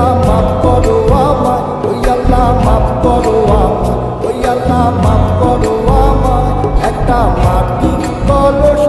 আল্লাহ মাফ করো আমায় ওই আল্লাহ মাফ করো আমায় ওই আল্লাহ মাফ করো একটা মাটি কলস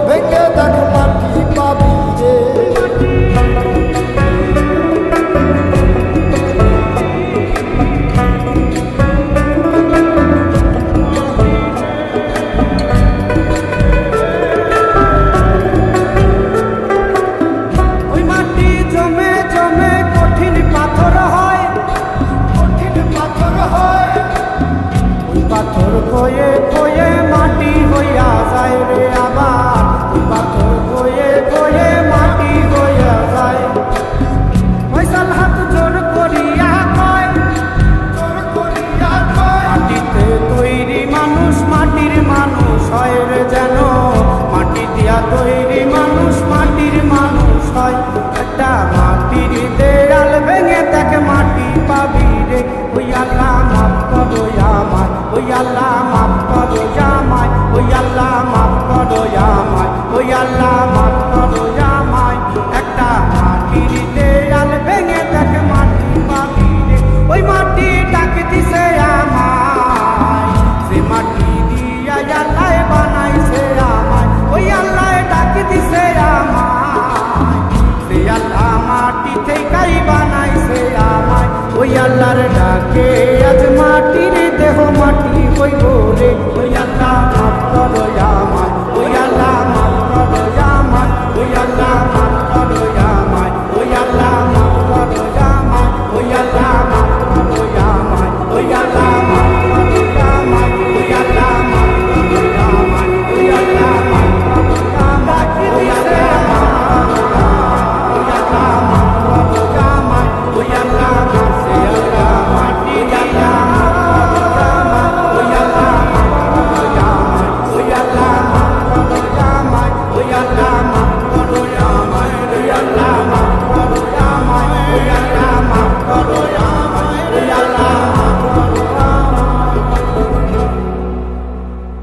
okay.